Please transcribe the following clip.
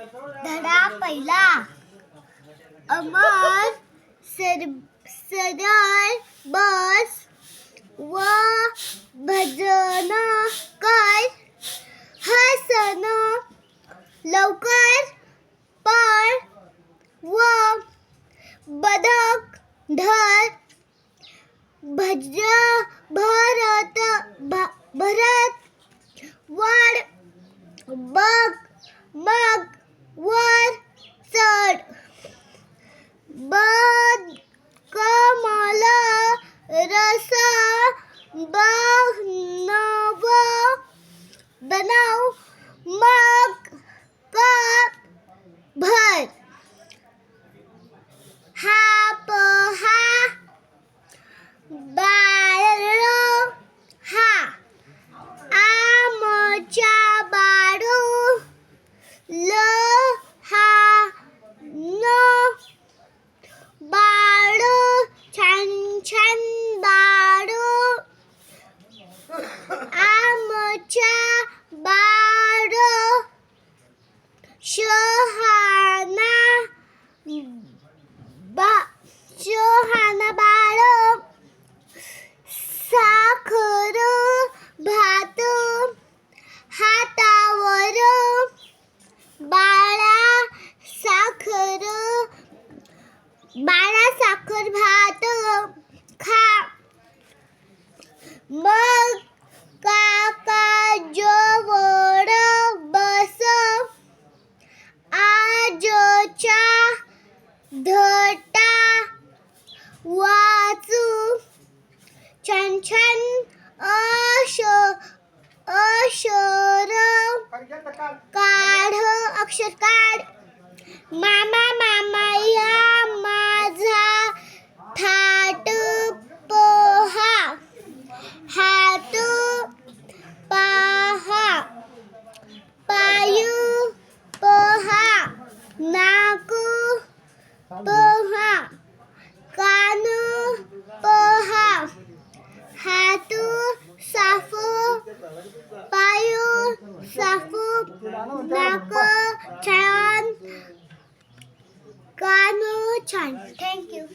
धडा पहिला. अमर सर सरळ बस व भजन कर हसन लवकर पळ व बदक धर. भज भरत बनव मग बाळ साखर भात हातावर बाळा साखर बाळा साखर भात खा मग काका जवळ बस आजच्या धटा वाचू छान छान अश अक्षर काढ अक्षर काढ। मामा मामा या माझा थाट पोहा। हात पहा। पाय पहा। नाक पहा Bayu, Saku, Naku, Chan, Ganu, Chan. Thank you.